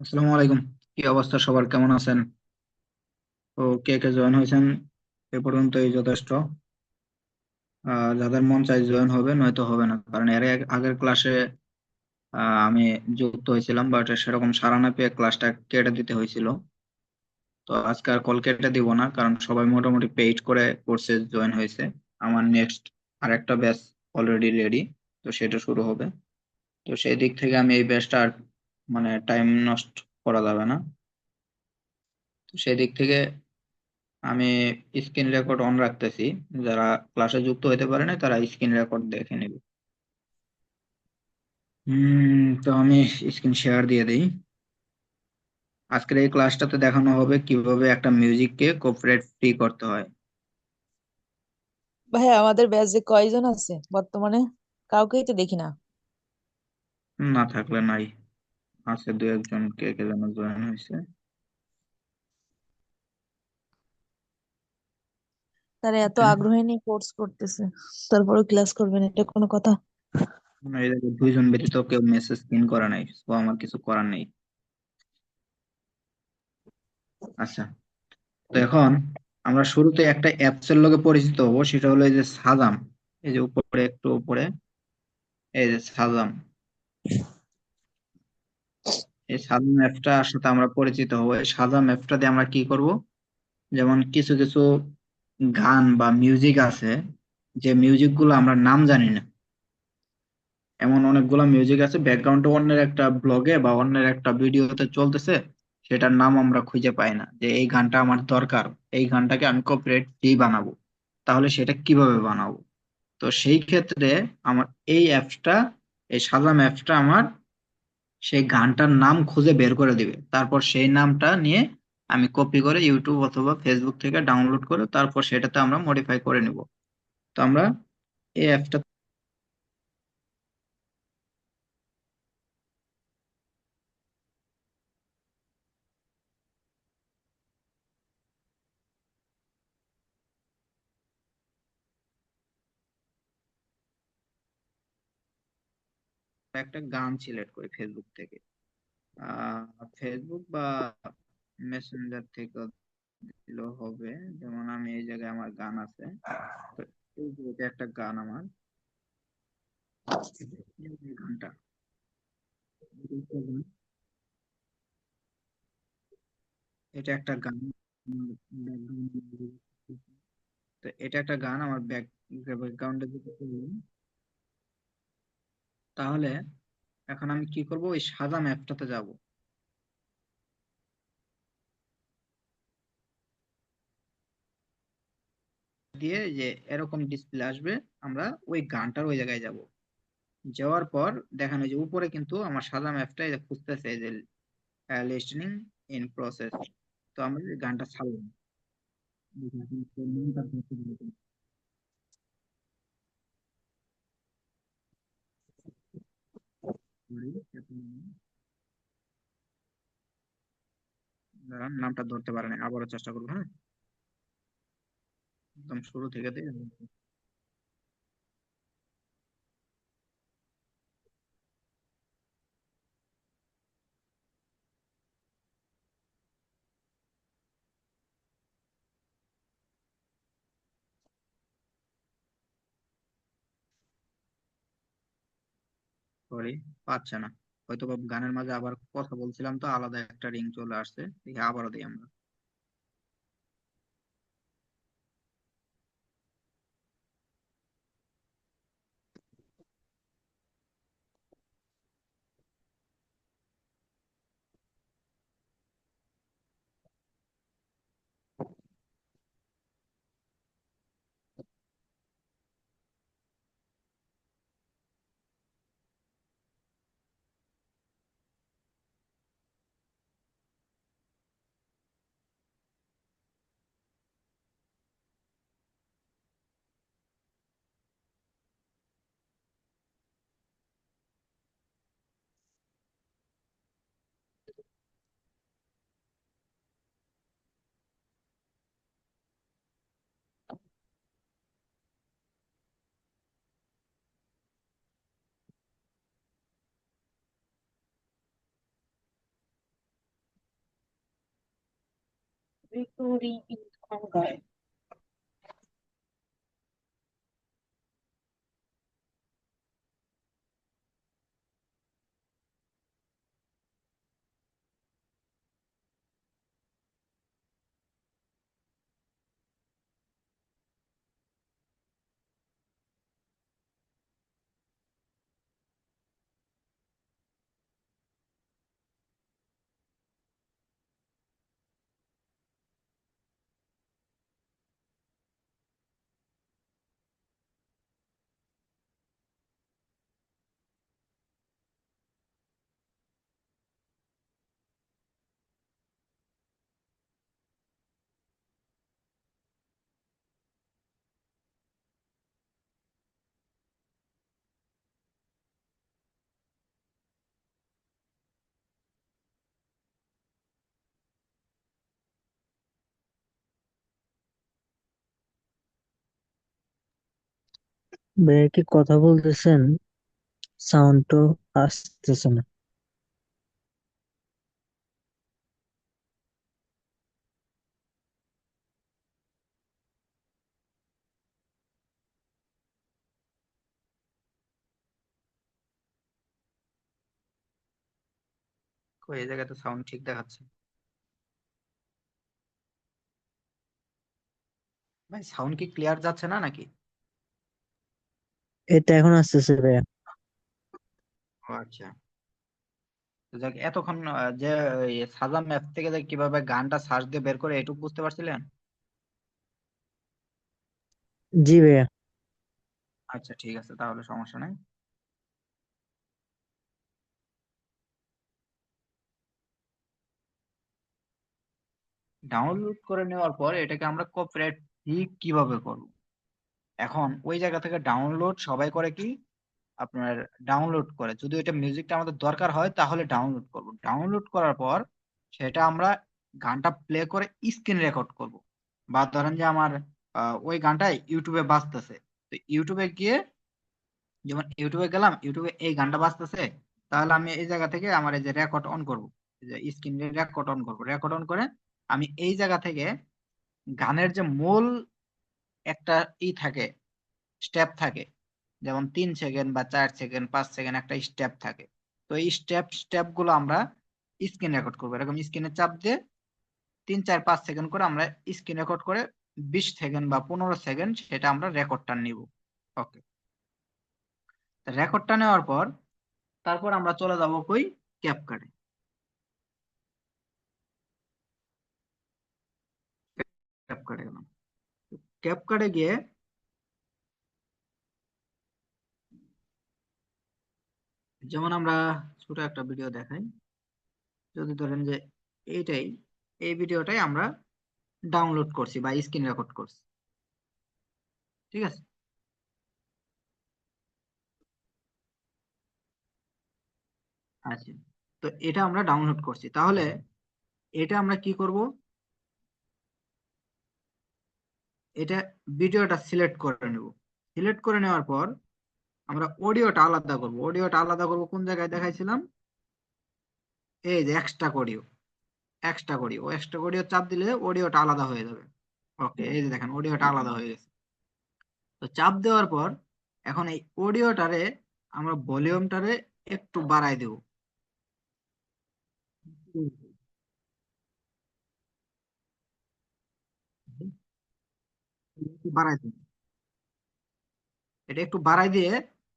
আসসালামু আলাইকুম। কি অবস্থা সবার? কেমন আছেন? তো কে কে জয়েন হয়েছেন? এ পর্যন্তই যথেষ্ট। যাদের মন চাই জয়েন হবে, নয়তো হবে না। কারণ এর আগে- আগের ক্লাসে আমি যুক্ত হয়েছিলাম বাট সেরকম সাড়া না পেয়ে ক্লাসটা কেটে দিতে হয়েছিল। তো আজকে আর কল কেটে দিব না, কারণ সবাই মোটামুটি পেইড করে কোর্সে জয়েন হয়েছে। আমার নেক্সট আরেকটা ব্যাচ অলরেডি রেডি তো সেটা শুরু হবে। তো সেই দিক থেকে আমি এই ব্যাচটা আর মানে টাইম নষ্ট করা যাবে না। তো সেই দিক থেকে আমি স্ক্রিন রেকর্ড অন রাখতেছি। যারা ক্লাসে যুক্ত হতে পারে না তারা স্ক্রিন রেকর্ড দেখে নেবে। হুম তো আমি স্ক্রিন শেয়ার দিয়ে দিই। আজকের এই ক্লাসটাতে দেখানো হবে কীভাবে একটা মিউজিককে কপিরাইট ফ্রি করতে হয়। ভাই আমাদের ব্যাচে কয়জন আছে? বর্তমানে? কাউকেই তো দেখি না। না থাকলে নাই। আছে দু একজন কে কে যেন জয়েন হয়েছে। তারা এত আগ্রহ নিয়ে কোর্স করতেছে তারপরে ক্লাস করবেন এটা কোনো কথা? দুইজন ব্যতীত কেউ মেসেজ সিন করা নাই তো আমার কিছু করার নেই। আচ্ছা তো এখন আমরা শুরুতে একটা অ্যাপস এর লগে পরিচিত হব সেটা হলো এই যে সাজাম এই যে উপরে একটু উপরে এই যে সাজাম। এই সাজাম অ্যাপটার সাথে আমরা পরিচিত হব। এই সাজাম অ্যাপটা দিয়ে আমরা কি করব? যেমন কিছু কিছু গান বা মিউজিক আছে, যে মিউজিকগুলো আমরা নাম জানি না। এমন অনেকগুলো মিউজিক আছে ব্যাকগ্রাউন্ডে অন্যের একটা ব্লগে বা অন্যের একটা ভিডিওতে চলতেছে, সেটার নাম আমরা খুঁজে পাই না, যে এই গানটা আমার দরকার, এই গানটাকে আমি কপিরাইট ফ্রি বানাবো। তাহলে সেটা কীভাবে বানাবো? তো সেই ক্ষেত্রে আমার এই অ্যাপসটা এই সাজাম অ্যাপসটা আমার সেই গানটার নাম খুঁজে বের করে দিবে। তারপর সেই নামটা নিয়ে আমি কপি করে ইউটিউব অথবা ফেসবুক থেকে ডাউনলোড করে তারপর সেটাতে আমরা মডিফাই করে নিব। তো আমরা এই অ্যাপটা একটা গান সিলেক্ট করি ফেসবুক থেকে। ফেসবুক বা মেসেঞ্জার থেকে দিলেও হবে। যেমন আমি এই জায়গায় আমার গান আছে। এটা একটা গান আমার। গানটা। এটা একটা গান তো এটা একটা গান আমার ব্যাক ব্যাকগ্রাউন্ডে তাহলে এখন আমি কি করব? ওই সাদা ম্যাপটাতে যাব। দিয়ে যে এরকম ডিসপ্লে আসবে, আমরা ওই গানটার ওই জায়গায় যাব। যাওয়ার পর দেখানো যে উপরে কিন্তু আমার সাদা ম্যাপটা খুঁজতেছে যে লিস্টেনিং ইন প্রসেস তো আমরা গানটা ছাড়লাম। দাঁড়ান নামটা ধরতে পারেনি আবারও চেষ্টা করব হ্যাঁ? একদম শুরু থেকে দিয়ে সরি পাচ্ছে না। হয়তো গানের মাঝে আবার কথা বলছিলাম তো, আলাদা একটা রিং চলে আসছে, দেখি আবারও দিই আমরা। Victory in Congo. কি কথা বলতেছেন? সাউন্ড আসতেছে না। এই জায়গায় তো সাউন্ড ঠিক দেখাচ্ছে? ভাই সাউন্ড কি ক্লিয়ার যাচ্ছে না নাকি? এটা এখন আসতেছে ভাইয়া। আচ্ছা। যাক এতক্ষণ যে সাজাম ম্যাপ থেকে যে কীভাবে গানটা সার্চ দিয়ে বের করে এটুকু বুঝতে পারছিলেন? জি ভাইয়া। আচ্ছা ঠিক আছে তাহলে সমস্যা নাই। ডাউনলোড করে নেওয়ার পর এটাকে আমরা কপিরাইট ফ্রি কীভাবে করব? এখন ওই জায়গা থেকে ডাউনলোড সবাই করে কি? আপনার ডাউনলোড করে। যদি এটা মিউজিকটা আমাদের দরকার হয়, তাহলে ডাউনলোড করব। ডাউনলোড করার পর সেটা আমরা গানটা প্লে করে স্ক্রিন রেকর্ড করব। বা ধরেন যে আমার ওই গানটাই ইউটিউবে বাজতেছে। তো ইউটিউবে গিয়ে যেমন ইউটিউবে গেলাম ইউটিউবে এই গানটা বাজতেছে, তাহলে আমি এই জায়গা থেকে আমার এই যে রেকর্ড অন করব। স্ক্রিন রেকর্ড অন করব। রেকর্ড অন করে আমি এই জায়গা থেকে গানের যে মূল একটা ই থাকে স্টেপ থাকে। যেমন তিন সেকেন্ড বা চার সেকেন্ড পাঁচ সেকেন্ড একটা স্টেপ থাকে। তো এই স্টেপ স্টেপগুলো আমরা স্ক্রিন রেকর্ড করব। এরকম স্ক্রিনে চাপ দিয়ে তিন, চার, পাঁচ সেকেন্ড করে আমরা স্ক্রিন রেকর্ড করে বিশ সেকেন্ড বা পনেরো সেকেন্ড সেটা আমরা রেকর্ডটা নিব। ওকে রেকর্ডটা নেওয়ার পর, তারপর আমরা চলে যাব কই? ক্যাপকাটে ক্যাপকাটে গেলাম। ক্যাপকাটে গিয়ে যেমন আমরা ছোট একটা ভিডিও দেখাই, যদি ধরেন যে এইটাই, এই ভিডিওটাই আমরা ডাউনলোড করছি বা স্ক্রিন রেকর্ড করছি, ঠিক আছে? আচ্ছা তো এটা আমরা ডাউনলোড করছি। তাহলে এটা আমরা কি করব? এটা ভিডিওটা সিলেক্ট করে নেব। সিলেক্ট করে নেওয়ার পর আমরা অডিওটা আলাদা করব। অডিওটা আলাদা করব কোন জায়গায় দেখাইছিলাম? এই যে extra audio extra audio extra audio চাপ দিলে অডিওটা আলাদা হয়ে যাবে। ওকে, এই যে দেখেন, অডিওটা আলাদা হয়ে গেছে। তো চাপ দেওয়ার পর এখন এই অডিওটারে আমরা ভলিউমটারে একটু বাড়াই দেব। বাড়াই দেব এটা একটু দিয়ে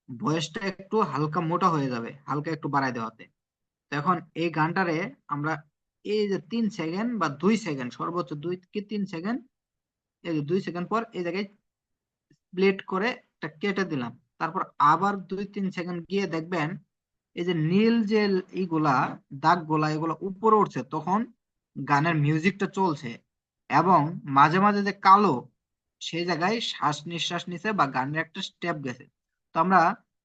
ভয়েসটা একটু হালকা মোটা হয়ে যাবে, হালকা একটু দেওয়াতে। তো এখন এই গানটারে আমরা এই যে তিন সেকেন্ড বা দুই সেকেন্ড, সর্বোচ্চ দুই কি তিন সেকেন্ড? এই যে দুই সেকেন্ড পর এই জায়গায় স্প্লিট করে একটা কেটে দিলাম। তারপর আবার দুই তিন সেকেন্ড গিয়ে দেখবেন এই যে নীল যে এইগুলা দাগগুলা, এগুলো উপরে উঠছে, তখন গানের মিউজিকটা চলছে এবং মাঝে মাঝে যে কালো সেই জায়গায় শ্বাস নিঃশ্বাস নিছে বা গানের একটা স্টেপ গেছে। তো আমরা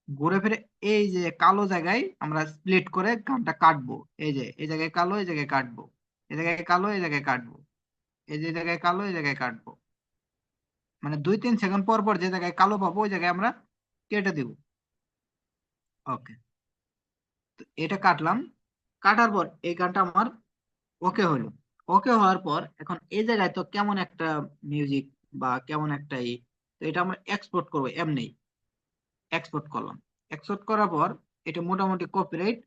ঘুরে ফিরে এই যে কালো জায়গায় আমরা স্প্লিট করে গানটা কাটবো। এই যে, এই জায়গায় কালো, এই জায়গায় কাটবো। এই জায়গায় কালো, এই জায়গায় কাটবো। এই যে জায়গায় কালো, এই জায়গায় কাটবো। মানে দুই তিন সেকেন্ড পর পর যে জায়গায় কালো পাবো, ওই জায়গায় আমরা কেটে দিব। ওকে তো এটা কাটলাম। কাটার পর এই গানটা আমার ওকে হলো। ওকে হওয়ার পর এখন এই জায়গায় তো কেমন একটা মিউজিক বা কেমন একটা ই, তো এটা আমরা এক্সপোর্ট করব এমনি এক্সপোর্ট করলাম। এক্সপোর্ট করার পর এটা মোটামুটি কপিরাইট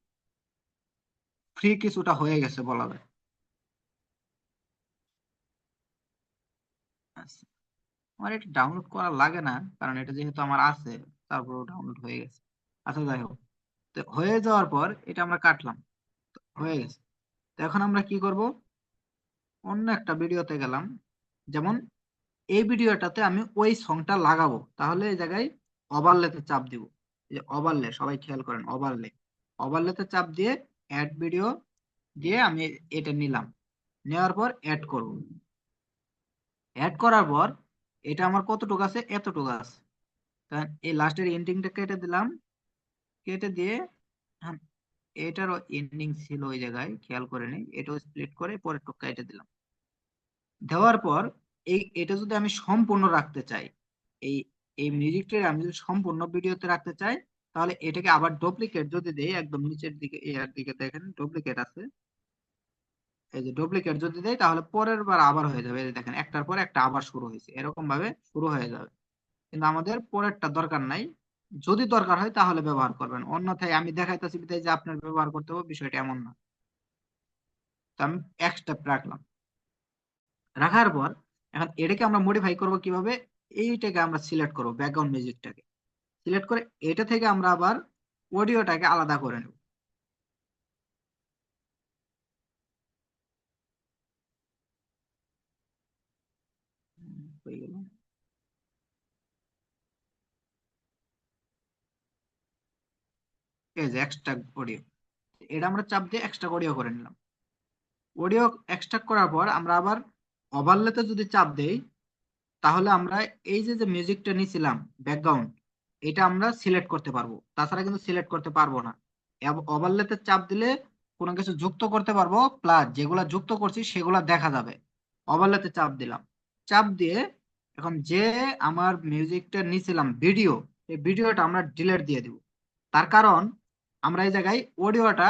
ফ্রি কিছুটা হয়ে গেছে বলা যায়। আচ্ছা। আমার এটা ডাউনলোড করা লাগে না, কারণ এটা যেহেতু আমার আছে তারপর ডাউনলোড হয়ে গেছে। আচ্ছা যাই হোক। তো হয়ে যাওয়ার পর এটা আমরা কাটলাম। হয়ে গেছে। তো এখন আমরা কি করব? অন্য একটা ভিডিওতে গেলাম। যেমন এই ভিডিওটাতে আমি ওই সংটা লাগাবো। তাহলে এই জায়গায় ওভারলেতে চাপ দিব। এই যে ওভারলে সবাই খেয়াল করেন ওভারলে ওভারলেতে চাপ দিয়ে অ্যাড ভিডিও দিয়ে আমি এটা নিলাম। নেওয়ার পর অ্যাড করব। অ্যাড করার পর এটা আমার কতটুকু আছে? এতটুকু আছে। কারণ এই লাস্টের এন্ডিংটা কেটে দিলাম। কেটে দিয়ে হ্যাঁ, এটারও এন্ডিং ছিল ওই জায়গায় খেয়াল করে নিই। এটাও স্প্লিট করে পরের টুক কেটে দিলাম। দেওয়ার পর এই, এটা যদি আমি সম্পূর্ণ রাখতে চাই, এই এই মিউজিকটা আমি যদি সম্পূর্ণ ভিডিওতে রাখতে চাই, তাহলে এটাকে আবার ডুপ্লিকেট যদি দেই, একদম নিচের দিকে এর দিকে দেখেন ডুপ্লিকেট আছে। এই যে ডুপ্লিকেট যদি দেই, তাহলে পরের বার আবার হয়ে যাবে। এই দেখেন, একটার পর একটা আবার শুরু হয়েছে। এরকম ভাবে শুরু হয়ে যাবে। কিন্তু আমাদের পরেরটা দরকার নাই। যদি দরকার হয়, তাহলে ব্যবহার করবেন। অন্যথায় আমি দেখাইতেছি বিধায় যে আপনার ব্যবহার করতে হবে, বিষয়টা এমন না। তো আমি এক স্টেপ রাখলাম। রাখার পর এখন এটাকে আমরা মডিফাই করব কীভাবে? এইটাকে আমরা সিলেক্ট করব ব্যাকগ্রাউন্ড মিউজিকটাকে সিলেক্ট করে এটা থেকে আমরা আবার অডিওটাকে আলাদা করে নেব। এক্সট্রা অডিও এটা আমরা চাপ দিয়ে এক্সট্রা অডিও করে নিলাম। অডিও এক্সট্রাক্ট করার পর আমরা আবার ওভারলেতে যদি চাপ দেই, তাহলে আমরা এই যে যে মিউজিকটা নিয়েছিলাম ব্যাকগ্রাউন্ড এটা আমরা সিলেক্ট করতে পারব। তাছাড়া কিন্তু সিলেক্ট করতে পারব না। ওভারলেতে চাপ দিলে কোনো কিছু যুক্ত করতে পারব প্লাস যেগুলা যুক্ত করছি, সেগুলা দেখা যাবে। ওভারলেতে চাপ দিলাম। চাপ দিয়ে এখন যে আমার মিউজিকটা নিয়েছিলাম ভিডিও এই ভিডিওটা আমরা ডিলেট দিয়ে দিব। তার কারণ আমরা এই জায়গায় অডিওটা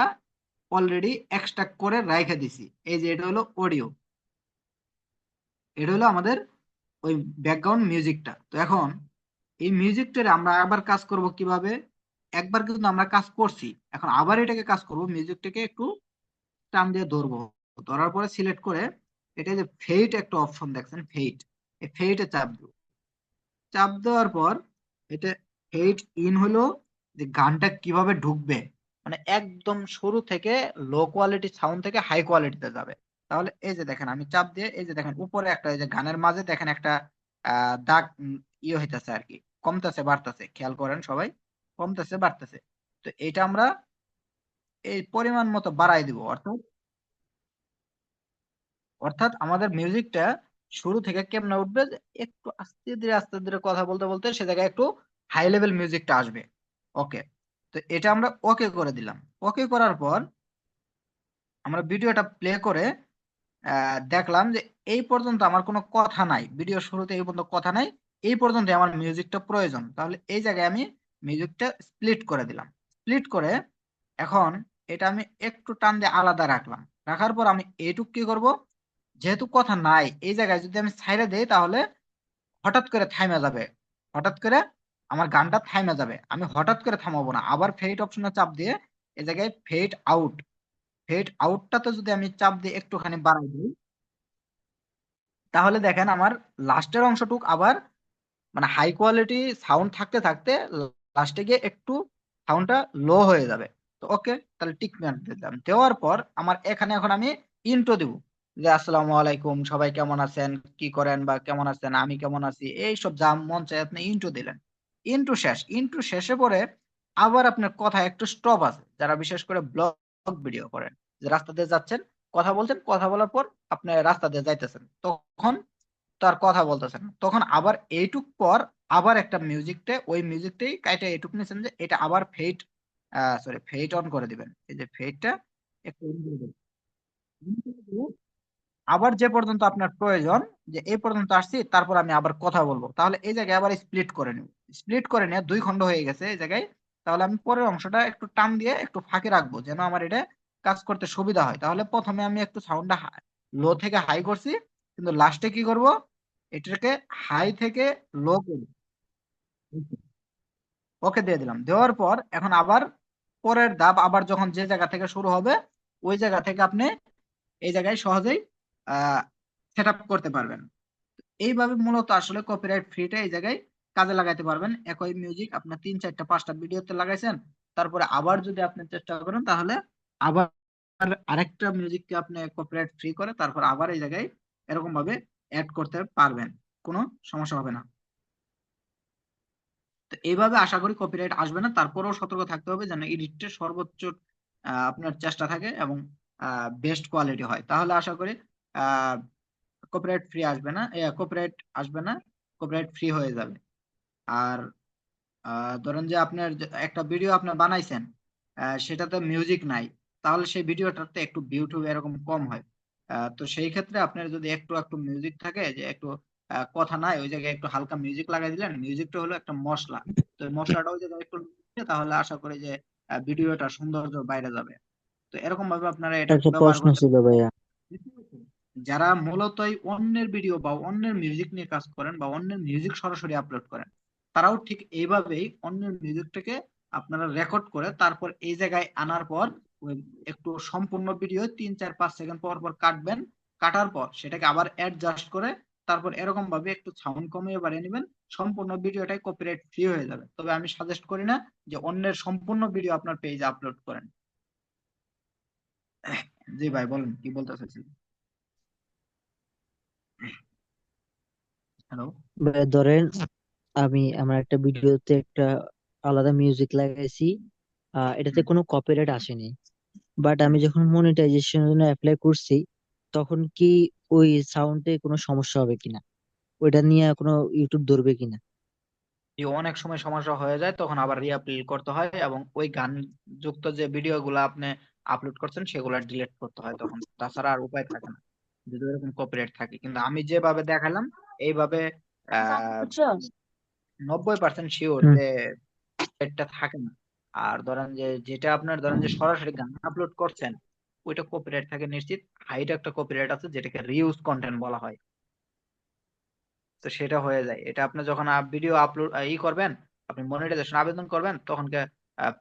অলরেডি এক্সট্রাক্ট করে রেখে দিছি। এই যে, এটা হলো অডিও এটা হলো আমাদের ওই ব্যাকগ্রাউন্ড মিউজিকটা তো এখন এই মিউজিকটারে আমরা আবার কাজ করব কীভাবে? একবার কিন্তু আমরা কাজ করছি, এখন আবার এটাকে কাজ করব মিউজিকটাকে একটু টান দিয়ে ধরবো। ধরার পরে সিলেক্ট করে এটা যে ফেইট একটা অপশন দেখছেন ফেইট এই ফেইটে চাপ দেব। চাপ দেওয়ার পর এটা ফেইট ইন হলো যে গানটা কীভাবে ঢুকবে। মানে একদম শুরু থেকে লো কোয়ালিটি সাউন্ড থেকে হাই কোয়ালিটিতে যাবে। তাহলে এই যে দেখেন, আমি চাপ দিয়ে এই যে দেখেন, উপরে একটা এই যে গানের মাঝে দেখেন একটা দাগ ইয়ে হইতেছে আর কি, কমতেছে, বাড়তেছে। খেয়াল করেন সবাই, কমতেছে, বাড়তেছে। তো এটা আমরা এই পরিমাণ মতো বাড়াই দিব, অর্থাৎ অর্থাৎ আমাদের মিউজিকটা শুরু থেকে কেমনে উঠবে একটু আস্তে ধীরে আস্তে ধীরে কথা বলতে বলতে সে জায়গায় একটু হাই লেভেল মিউজিকটা আসবে। ওকে তো এটা আমরা ওকে করে দিলাম। ওকে করার পর আমরা ভিডিওটা প্লে করে দেখলাম যে এই পর্যন্ত আমার কোনো কথা নাই। ভিডিও শুরুতে এই পর্যন্ত কথা নাই। এই পর্যন্ত আমার মিউজিকটা প্রয়োজন। তাহলে এই জায়গায় আমি মিউজিকটা স্প্লিট করে দিলাম। স্প্লিট করে এখন এটা আমি একটু টান দিয়ে আলাদা রাখলাম। রাখার পর আমি এইটুক কি করব? যেহেতু কথা নাই, এই জায়গায় যদি আমি ছাইড়ে দেই তাহলে হঠাৎ করে থাইমে যাবে। হঠাৎ করে আমার গানটা থাইমে যাবে। আমি হঠাৎ করে থামাবো না। আবার ফেড অপশনে চাপ দিয়ে এই জায়গায় ফেড আউট ফেড আউটটাতে যদি আমি চাপ দিয়ে একটুখানি বাড়াই দিই, তাহলে দেখেন আমার লাস্টের অংশটুক আবার মানে হাই কোয়ালিটি সাউন্ড থাকতে থাকতে লাস্টে গিয়ে একটু সাউন্ডটা লো হয়ে যাবে। তো ওকে তাহলে টিক দিলাম। দেওয়ার পর আমার এখানে এখন আমি ইন্ট্রো দিব। যে আসসালামু আলাইকুম, সবাই কেমন আছেন? কি করেন বা কেমন আছেন? আমি কেমন আছি? এইসব যা মন চায় আপনি ইন্ট্রো দিলেন। ইন্ট্রো শেষ। ইন্ট্রো শেষে পরে আবার আপনার কথা একটু স্টপ আছে। যারা বিশেষ করে ব্লগ ভিডিও করেন। যে রাস্তা দিয়ে যাচ্ছেন, কথা বলছেন, কথা বলার পর আপনি রাস্তা দিয়ে যাইতেছেন। তখন তার কথা বলতেছেন। তখন আবার এইটুক পর আবার একটা মিউজিকটা ওই মিউজিকটাই কাইটা এইটুক নিয়েছেন যে এটা আবার ফেট সরি ফেট অন করে দিবেন। এই যে ফেটটা একটু on করে দিবেন। আবার যে পর্যন্ত আপনার প্রয়োজন, যে এই পর্যন্ত আসছি, তারপর আমি আবার কথা বলব। তাহলে এই জায়গায় আবার স্প্লিট করে নিব। স্প্লিট করে নিয়ে দুই খণ্ড হয়ে গেছে এই জায়গায়। তাহলে আমি পরের অংশটা একটু টান দিয়ে একটু ফাঁকে রাখব, যেন আমার এটা কাজ করতে সুবিধা হয়। তাহলে প্রথমে আমি একটু সাউন্ডটা লো থেকে হাই করছি, কিন্তু লাস্টে কি করব? এটাকে হাই থেকে লো করব। ওকে দিয়ে দিলাম। দেওয়ার পর এখন আবার পরের ধাপ, আবার যখন যে জায়গা থেকে শুরু হবে, ওই জায়গা থেকে আপনি এই জায়গায় সহজেই, আহ সেট করতে পারবেন। এইভাবে মূলত আসলে কপিরাইট ফ্রিটা এই জায়গায় কাজে লাগাইতে পারবেন। একই মিউজিক আপনার তিন, চারটা, পাঁচটা ভিডিওতে লাগাইছেন, তারপরে আবার যদি আপনি চেষ্টা করেন, তাহলে আবার আরেকটা মিউজিককে আপনি কপিরাইট ফ্রি করে তারপর আবার এই জায়গায় এরকম ভাবে অ্যাড করতে পারবেন। কোনো সমস্যা হবে না। তো এইভাবে আশা করি কপিরাইট আসবে না। তারপরেও সতর্ক থাকতে হবে যেন এডিটের সর্বোচ্চ আপনার চেষ্টা থাকে এবং বেস্ট কোয়ালিটি হয়। তাহলে আশা করি কপিরাইট ফ্রি আসবে না কপিরাইট আসবে না কপিরাইট ফ্রি হয়ে যাবে। আর ধরেন যে আপনার একটা ভিডিও আপনি বানাইছেন সেটাতে মিউজিক নাই তাহলে সেই ভিডিওটাতে একটু ভিউ টিউ এরকম কম হয়। তো সেই ক্ষেত্রে আপনার যদি একটু একটু মিউজিক থাকে যে একটু কথা নাই ওই জায়গায় একটু হালকা মিউজিক লাগাই দিলেন মিউজিকটা হলো একটা মশলা। তো মশলাটা ওই জায়গায় একটু তাহলে আশা করি যে ভিডিওটা সৌন্দর্য বাইরে যাবে। তো এরকম ভাবে আপনারা এটা একটা প্রশ্ন ছিল ভাইয়া। যারা মূলত অন্যের ভিডিও বা অন্যের মিউজিক নিয়ে কাজ করেন বা অন্যের মিউজিক সরাসরি আপলোড করেন তারাও ঠিক এইভাবেই অন্যের মিউজিকটাকে আপনারা রেকর্ড করে তারপর এই জায়গায় আনার পর একটু সম্পূর্ণ ভিডিও তিন, চার, পাঁচ সেকেন্ড পর পর কাটবেন। কাটার পর সেটাকে আবার অ্যাডজাস্ট করে তারপর এরকম ভাবে একটু সাউন্ড কমিয়ে বাড়িয়ে নেবেন। সম্পূর্ণ ভিডিওটাই কপিরাইট ফ্রি হয়ে যাবে। তবে আমি সাজেস্ট করি না যে অন্যের সম্পূর্ণ ভিডিও আপনার পেজে আপলোড করেন। জি ভাই, বলেন, কি বলতে চাইছিলেন হ্যালো। ধরেন আমি আমার একটা ভিডিওতে একটা আলাদা মিউজিক লাগাইছি। আহ এটাতে কোনো কপিরাইট আসেনি। বাট আমি যখন মনিটাইজেশনের জন্য অ্যাপ্লাই করছি তখন কি ওই সাউন্ডে কোনো সমস্যা হবে কিনা? ওইটা নিয়ে কোনো ইউটিউব ধরবে কিনা? এই অনেক সময় সমস্যা হয়ে যায় তখন আবার রিআপলোড করতে হয় এবং ওই গান যুক্ত যে ভিডিও গুলো আপনি আপলোড করছেন সেগুলো ডিলিট করতে হয় তখন। তাছাড়া আর উপায় থাকে না যদি এরকম কপিরাইট থাকে। কিন্তু আমি যেভাবে দেখালাম এইভাবে আহ নব্বই পার্সেন্ট শিওর যে এটা থাকে না। আর ধরেন যে যেটা আপনার ধরেন যে সরাসরি গান আপলোড করছেন ওইটা কপিরাইট থাকে নিশ্চিত। হাইট একটা কপিরাইট আছে যেটাকে রিউজ কন্টেন্ট বলা হয়। তো সেটা হয়ে যায়। এটা আপনি যখন ভিডিও আপলোড ই করবেন আপনি মনিটাইজেশন আবেদন করবেন তখন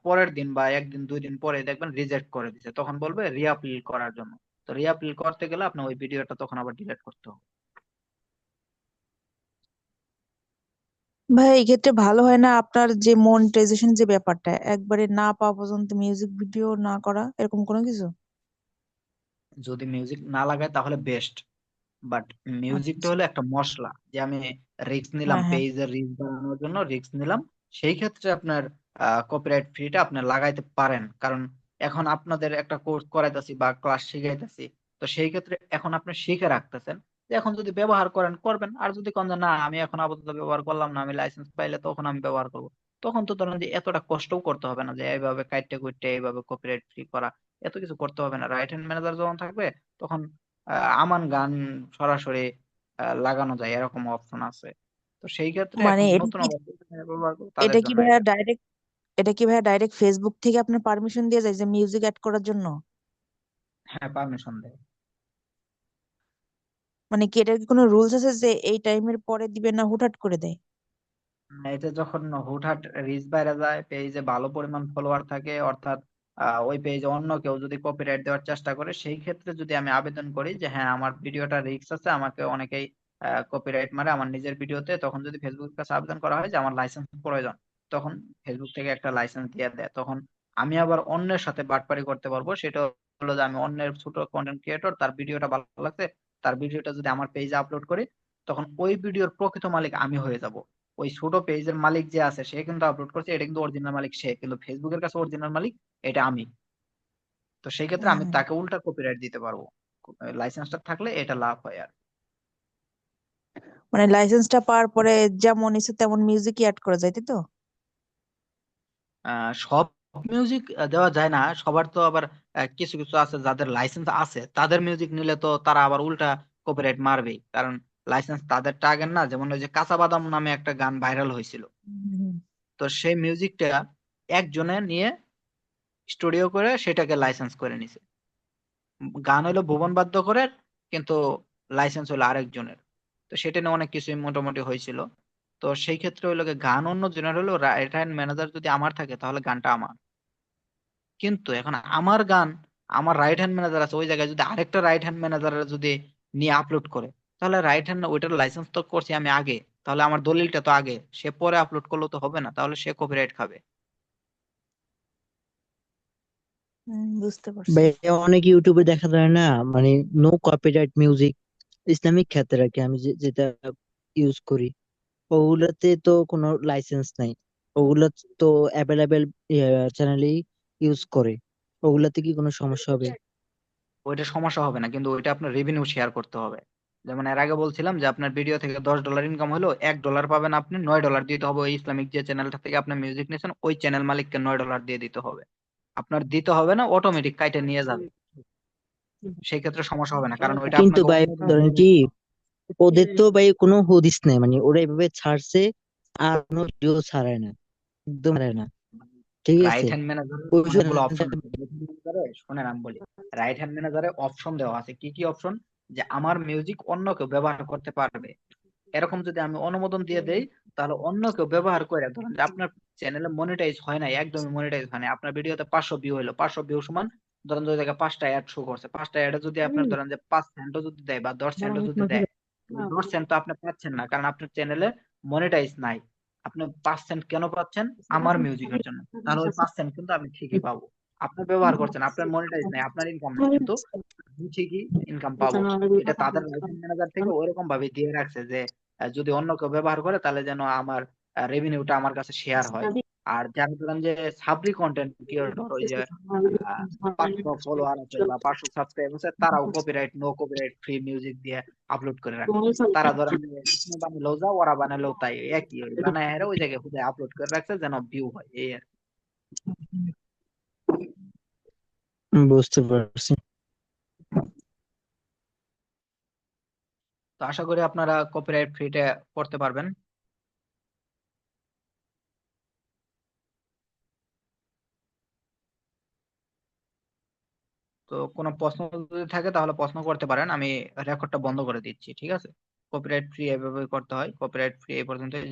পরের দিন বা একদিন দুই দিন পরে দেখবেন রিজেক্ট করে দিচ্ছে তখন বলবে রিআপলোড করার জন্য। তো রিআপলোড করতে গেলে আপনি ওই ভিডিওটা তখন আবার ডিলিট করতে হবে। ভাই এই ক্ষেত্রে ভালো হয় না আপনার যে মনিটাইজেশন যে ব্যাপারটা একবারে না পাওয়া পর্যন্ত মিউজিক ভিডিও না করা এরকম কোনো কিছু? যদি মিউজিক না লাগায় তাহলে বেস্ট বাট মিউজিকটা আচ্ছা। হলো একটা মশলা যে আমি রিস্ক নিলাম হ্যাঁ হ্যাঁ। পেজের রিচ বাড়ানোর জন্য রিস্ক নিলাম সেই ক্ষেত্রে আপনার কপিরাইট ফ্রিটা আপনি লাগাইতে পারেন কারণ এখন আপনাদের একটা কোর্স করাইতেছি বা ক্লাস শিখাইতেছি তো সেই ক্ষেত্রে এখন আপনি শিখে রাখতেছেন এখন যদি ব্যবহার করেন করবেন। আর যদি কোন না আমি এখন আপাতত ব্যবহার করলাম না আমি লাইসেন্স পাইলে তখন আমি ব্যবহার করব। তখন তো ধরেন যে এতটা কষ্টও করতে হবে না যে এইভাবে কাইটে কুইটে এইভাবে কপিরাইট ফ্রি করা। এত কিছু করতে হবে না। রাইট হ্যান্ড ম্যানেজার যখন থাকবে তখন আমান গান সরাসরি লাগানো যায় এরকম অপশন আছে। তো সেই ক্ষেত্রে মানে এটা নতুন কি ভাইয়া ডাইরেক্ট এটা কি ভাইয়া ডাইরেক্ট ফেসবুক থেকে আপনার পারমিশন দিয়ে যায় যে মিউজিক অ্যাড করার জন্য? হ্যাঁ পারমিশন দেয়। মানে কি এটার কি কোনো রুলস আছে যে এই টাইমের পরে দিবে না হুটহাট করে দেয়? এটা যখন হুটহাট রিচ বাইরে যায় পেজে ভালো পরিমাণ ফলোয়ার থাকে, অর্থাৎ ওই পেজে অন্য কেউ যদি কপিরাইট দেওয়ার চেষ্টা করে, সেই ক্ষেত্রে যদি আমি আবেদন করি যে হ্যাঁ আমার ভিডিওটা রিস্ক আছে, আমাকে অনেকেই কপিরাইট মারে আমার নিজের ভিডিওতে, তখন যদি ফেসবুকের কাছে আবেদন করা হয় যে আমার লাইসেন্স প্রয়োজন, তখন ফেসবুক থেকে একটা লাইসেন্স দিয়ে দেয়। তখন আমি আবার অন্যের সাথে বাটপারি করতে পারব, সেটা হলো যে আমি অন্যের ছোট কন্টেন্ট ক্রিয়েটর তার ভিডিওটা ভালো লাগছে তার ভিডিওটা যদি আমার পেজে আপলোড করি তখন ওই ভিডিওর প্রকৃত মালিক আমি হয়ে যাব। ওই ছোট পেজের মালিক যে আছে সে কিন্তু আপলোড করছে এটা কিন্তু অরিজিনাল মালিক সে কিন্তু ফেসবুকের কাছে অরিজিনাল মালিক এটা আমি। তো সেই ক্ষেত্রে আমি তাকে উল্টা কপিরাইট দিতে পারব। লাইসেন্সটা থাকলে এটা লাভ হয় আর। মানে লাইসেন্সটা পাওয়ার পরে যেমন ইচ্ছে তেমন মিউজিকই অ্যাড করা যায় তাই তো? সব মিউজিক দেওয়া যায় না। সবার তো আবার কিছু কিছু আছে যাদের লাইসেন্স আছে, তাদের মিউজিক নিলে তো তারা আবার উল্টা কপিরাইট মারবেই। কারণ লাইসেন্স তাদের টার্গেট না। যেমন ওই যে কাঁচা বাদাম নামে একটা গান ভাইরাল হয়েছিল। তো সেই মিউজিকটা একজনে নিয়ে স্টুডিও করে সেটাকে লাইসেন্স করে নিছে। গান হলো ভুবন বাদ্য করে কিন্তু লাইসেন্স হলো আরেকজনের। তো সেটা নিয়ে অনেক কিছুই মোটামুটি হয়েছিল। তো সেই ক্ষেত্রে হইল গান অন্য জনের হলেও রাইট হ্যান্ড ম্যানেজার যদি আমার থাকে তাহলে গানটা আমার। কিন্তু এখন আমার গান আমার রাইট হ্যান্ড ম্যানেজার আছে ওই জায়গায় যদি আরেকটা রাইট হ্যান্ড ম্যানেজার যদি নিয়ে আপলোড করে তাহলে রাইট হ্যান্ড ওইটার লাইসেন্স তো করছি আমি আগে তাহলে আমার দলিলটা তো আগে সে পরে আপলোড করলেও তো হবে না তাহলে সে কপিরাইট খাবে। হুম, বুঝতে পারছি। অনেক ইউটিউবে দেখা যায় না মানে নো কপিরাইট মিউজিক ইসলামিক ক্ষেত্রে আর কি আমি যে- যেটা ইউজ করি। ওগুলাতে তো কোনো লাইসেন্স নাই। ওগুলা তো অ্যাভেলেবেল চ্যানেলেই ইউজ করে। ওগুলাতে কি কোনো সমস্যা হবে? ওইটা সমস্যা হবে না কিন্তু ওইটা আপনার রেভিনিউ শেয়ার করতে হবে। যেমন এর আগে বলছিলাম যে আপনার ভিডিও থেকে দশ ডলার ইনকাম হলো এক ডলার পাবেন আপনি নয় ডলার দিতে হবে ওই ইসলামিক যে চ্যানেলটা থেকে আপনি মিউজিক নিয়েছেন ওই চ্যানেল মালিককে নয় ডলার দিয়ে দিতে হবে। আপনার দিতে হবে না অটোমেটিক কাইটে নিয়ে যাবে। সেই ক্ষেত্রে সমস্যা হবে না কারণ ওইটা কিন্তু ভাই ধরেন কি ওদের তো ভাই কোনো হদিস নেই মানে ওরা এভাবে ছাড়ছে আর কোনো ভিডিও ছাড়ায় না একদম ছাড়ায় না। ঠিক রাইট হ্যান্ড ম্যানেজারে ওই অনেকগুলো অপশন শোনেন আমি বলি। রাইট হ্যান্ড ম্যানেজারে অপশন দেওয়া আছে। কি কি অপশন যে আমার মিউজিক অন্য কেউ ব্যবহার করতে পারবে। এরকম যদি আমি অনুমোদন দিয়ে দেই তাহলে অন্য কেউ ব্যবহার করে ধরেন যে আপনার চ্যানেলে মনিটাইজ হয় নাই একদমই মনিটাইজ হয় নাই আপনার ভিডিওতে পাঁচশো ভিউ হলো পাঁচশো ভিউ সমান ধরেন যে ওই জায়গায় পাঁচটা অ্যাড শো করছে। পাঁচটা অ্যাডে যদি আপনার ধরেন যে পাঁচ সেন্টও যদি দেয় বা দশ সেন্টও যদি দেয় সেন্ট তো আপনি পাচ্ছেন না কারণ আপনার চ্যানেলে মনিটাইজ নাই। আপনি পাঁচ সেন্ট কেন পাচ্ছেন? আমার মিউজিকের জন্য। তাহলে ওই পাঁচ সেন্ট কিন্তু আমি ঠিকই পাবো। আপনি ব্যবহার করছেন আপনার মনিটাইজ নাই আপনার ইনকাম নাই কিন্তু ঠিকই ইনকাম পাবো। এটা তাদের লাইসেন্স ম্যানেজার থেকে ওইরকম ভাবে দিয়ে রাখছে যে যদি অন্য কেউ ব্যবহার করে তাহলে যেন আমার রেভিনিউটা আমার কাছে শেয়ার হয়। আর যারা ধরেন যে সাবরি কন্টেন্ট ক্রিয়েটর ওই যে পাঁচশো ফলোয়ার আছে বা পাঁচশো সাবস্ক্রাইব আছে তারাও copyright no copyright free music দিয়ে আপলোড করে রাখে। তারা ধরেন যে বানালেও যাও ওরা বানালেও তাই একই ওই বানায় হেরে ওই জায়গায় খুঁজে আপলোড করে রাখছে যেন ভিউ হয় এই আর কি। বুঝতে পারছি। তো আশা করি আপনারা কপিরাইট ফ্রিতে করতে পারবেন। তো কোনো প্রশ্ন যদি থাকে তাহলে প্রশ্ন করতে পারেন, আমি রেকর্ডটা বন্ধ করে দিচ্ছি, ঠিক আছে? কপিরাইট ফ্রি এভাবে করতে হয় কপিরাইট ফ্রি এই পর্যন্ত